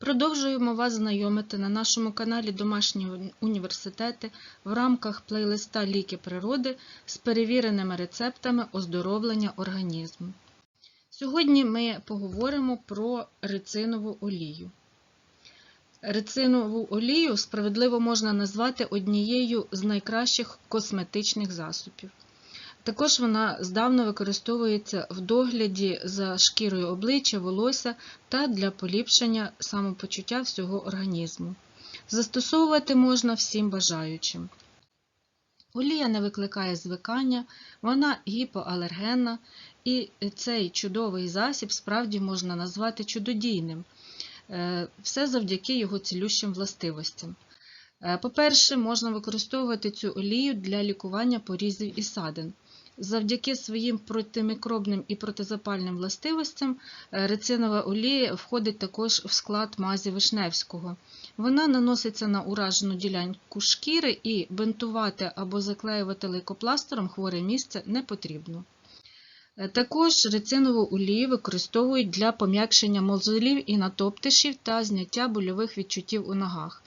Продовжуємо вас знайомити на нашому каналі Домашні університети в рамках плейлиста Ліки природи з перевіреними рецептами оздоровлення організму. Сьогодні ми поговоримо про рицинову олію. Рицинову олію справедливо можна назвати однією з найкращих косметичних засобів. Також вона здавна використовується в догляді за шкірою обличчя, волосся та для поліпшення самопочуття всього організму. Застосовувати можна всім бажаючим. Олія не викликає звикання, вона гіпоалергенна, і цей чудовий засіб справді можна назвати чудодійним. Е, Все завдяки його цілющим властивостям. Е, По-перше, можна використовувати цю олію для лікування порізів і садин. Завдяки своїм протимікробним і протизапальним властивостям е, рецинова олія входить також в склад мазі Вишневського. Вона наноситься на уражену ділянку шкіри і бинтувати або заклеювати лейкопластером хворе місце не потрібно. Е, Також рецинову олію використовують для пом'якшення мозолів і натоптишів та зняття больових відчуттів у ногах.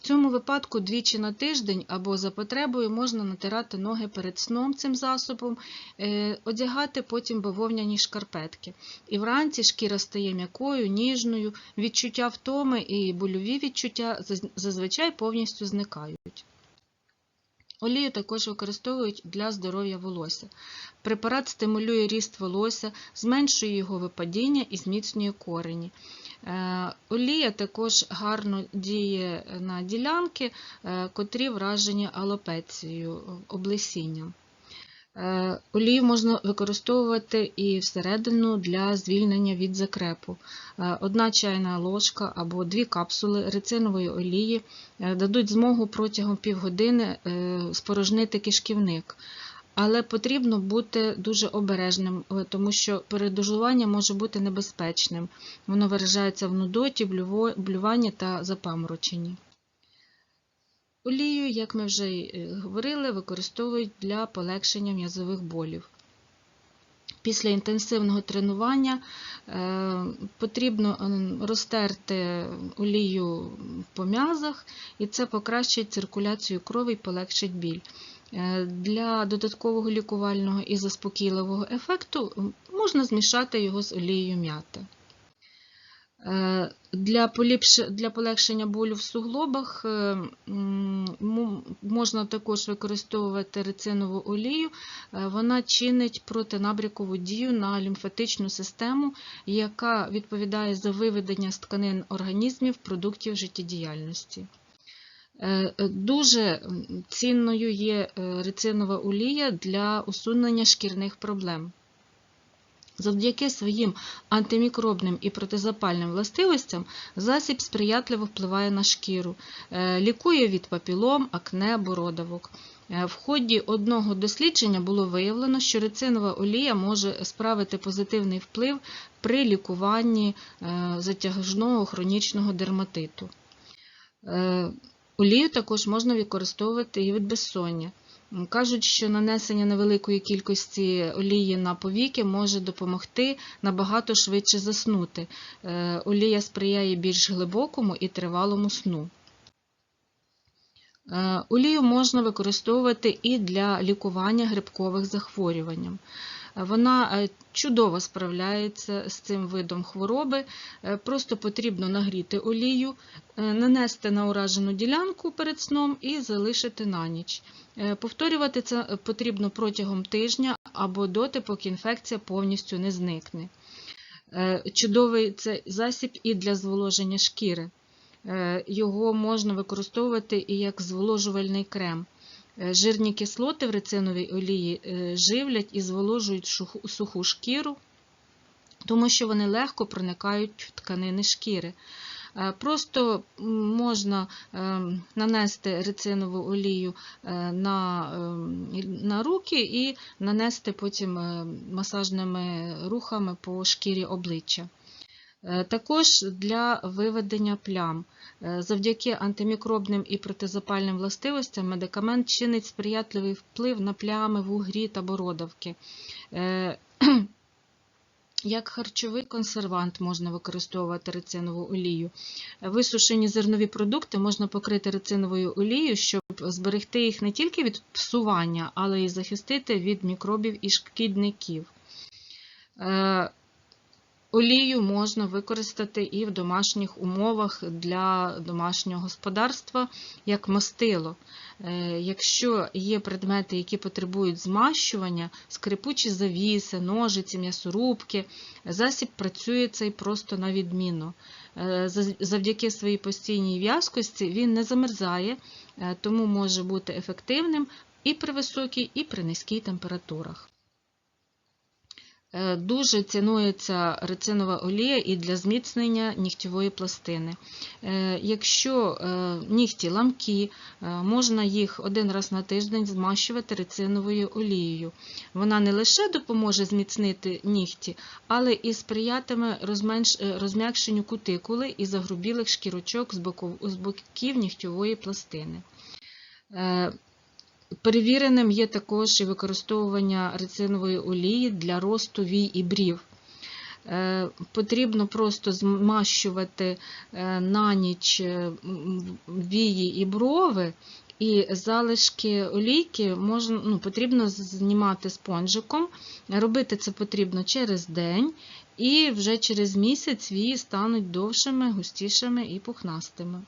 В цьому випадку двічі на тиждень або за потребою можна натирати ноги перед сном цим засобом, е, одягати потім бавовняні шкарпетки. І вранці шкіра стає м'якою, ніжною, відчуття втоми і больові відчуття зазвичай повністю зникають. Олію також використовують для здоров'я волосся. Препарат стимулює ріст волосся, зменшує його випадіння і зміцнює корені. Е, Олія також гарно діє на ділянки, е, котрі вражені алопецією, облесінням. Е, Олію можна використовувати і всередину для звільнення від закрепу. Одна чайна ложка або дві капсули рецинової олії дадуть змогу протягом півгодини спорожнити кишківник. Але потрібно бути дуже обережним, е, тому що передозування може бути небезпечним. Воно виражається в нудоті, блюванні та запамороченні. Олію, як ми вже й е, говорили, використовують для полегшення м'язових болів. Після інтенсивного тренування е, потрібно розтерти олію по м'язах, і це покращить циркуляцію крові і полегшить біль. Е, Для додаткового лікувального і заспокійливого ефекту можна змішати його з олією м'яти. Е, Для, полегшення болю в суглобах е, можна також використовувати рецинову олію. Вона чинить протинабрякову дію на лімфатичну систему, яка відповідає за виведення з тканин організмів продуктів життєдіяльності. Е, е, Дуже цінною є е, рецинова олія для усунення шкірних проблем. Завдяки своїм антимікробним і протизапальним властивостям засіб сприятливо впливає на шкіру, лікує від папілом, акне, бородавок. В ході одного дослідження було виявлено, що рецинова олія може справити позитивний вплив при лікуванні затяжного хронічного дерматиту. Олію також можна використовувати і від безсоння. Кажуть, що нанесення невеликої кількості олії на повіки може допомогти набагато швидше заснути. Е, Олія сприяє більш глибокому і тривалому сну. Е, Олію можна використовувати і для лікування грибкових захворювань. Вона е, чудово справляється з цим видом хвороби. Е, Просто потрібно нагріти олію, е, нанести на уражену ділянку перед сном і залишити на ніч. Повторювати це потрібно протягом тижня або доти, поки інфекція повністю не зникне. Чудовий це засіб і для зволоження шкіри. Його можна використовувати і як зволожувальний крем. Е, Жирні кислоти в рециновій олії е, живлять і зволожують суху шкіру, тому що вони легко проникають в тканини шкіри. Е, Просто можна нанести рецинову олію на, на руки і нанести потім масажними рухами по шкірі обличчя. Е, Також для виведення плям. Е, Завдяки антимікробним і протизапальним властивостям медикамент чинить сприятливий вплив на плями, вугрі та бородавки. Е, Як харчовий консервант можна використовувати рецинову олію. Висушені зернові продукти можна покрити рециновою олією, щоб зберегти їх не тільки від псування, але й захистити від мікробів і шкідників. Олію можна використати і в домашніх умовах для домашнього господарства як мастило. Е, Якщо є предмети, які потребують змащування, скрипучі завіси, ножиці, м'ясорубки, засіб працює цей просто на відміну. Е, Завдяки своїй постійній в'язкості він не замерзає, е, тому може бути ефективним і при високій, і при низькій температурах. Е, Дуже цінується рецинова олія і для зміцнення нігтєвої пластини. Е, Якщо е, нігті ламкі, можна їх один раз на тиждень змащувати рециновою олією. Вона не лише допоможе зміцнити нігті, але і сприятиме розм'якшенню кутикули і загрубілих шкірочок з боків нігтєвої пластини. Перевіреним є також і використовування рецинової олії для росту вій і брів. Е, Потрібно просто змащувати е, на ніч е, вії і брови, і залишки олійки можна, ну, потрібно знімати спонжиком. Робити це потрібно через день, і вже через місяць вії стануть довшими, густішими і пухнастими.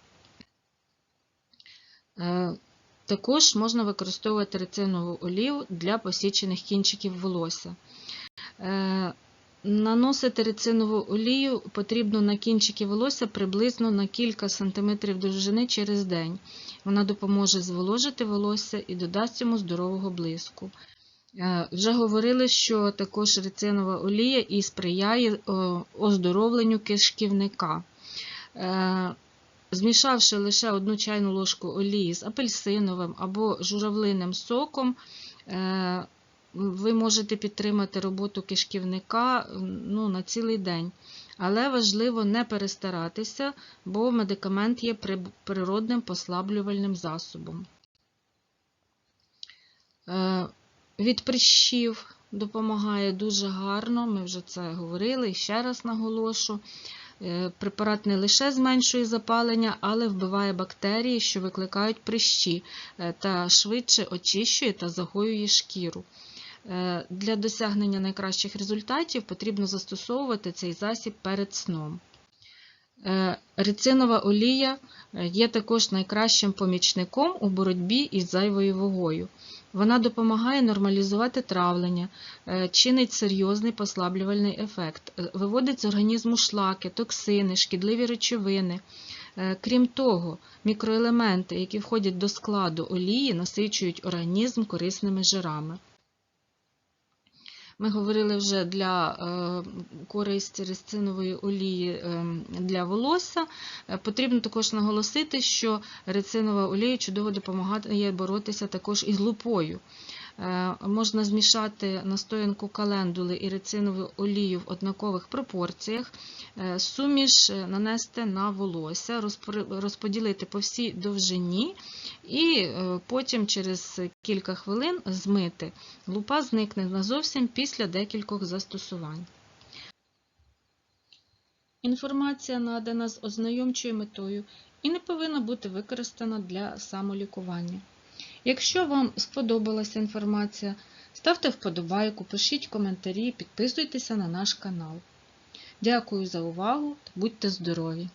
Е, також можна використовувати рецинову олію для посічених кінчиків волосся. Е, Наносити рецинову олію потрібно на кінчики волосся приблизно на кілька сантиметрів довжини через день. Вона допоможе зволожити волосся і додасть йому здорового блиску. Е, Вже говорили, що також рецинова олія і сприяє оздоровленню кишківника. Змішавши лише одну чайну ложку олії з апельсиновим або журавлиним соком, е, ви можете підтримати роботу кишківника ну, на цілий день. Але важливо не перестаратися, бо медикамент є природним послаблювальним засобом. Е, Від прищів допомагає дуже гарно, ми вже це говорили і ще раз наголошу. Е, Препарат не лише зменшує запалення, але вбиває бактерії, що викликають прищі, е, та швидше очищує та загоює шкіру. Е, Для досягнення найкращих результатів потрібно застосовувати цей засіб перед сном. Рецинова олія є також найкращим помічником у боротьбі із зайвою вагою. Вона допомагає нормалізувати травлення, е, чинить серйозний послаблювальний ефект, е, виводить з організму шлаки, токсини, шкідливі речовини. Е, Крім того, мікроелементи, які входять до складу олії, насичують організм корисними жирами. Ми говорили вже для е, користі рецинової олії е, для волосся. Е, Потрібно також наголосити, що рецинова олія чудово допомагає боротися також із лупою. Е, Можна змішати настоянку календули і рецинову олію в однакових пропорціях, е, суміш е, нанести на волосся, розподілити по всій довжині і потім через кілька хвилин змити. Лупа зникне назовсім після декількох застосувань. Інформація надана з ознайомчою метою і не повинна бути використана для самолікування. Якщо вам сподобалася інформація, ставте вподобайку, пишіть коментарі, підписуйтеся на наш канал. Дякую за увагу будьте здорові!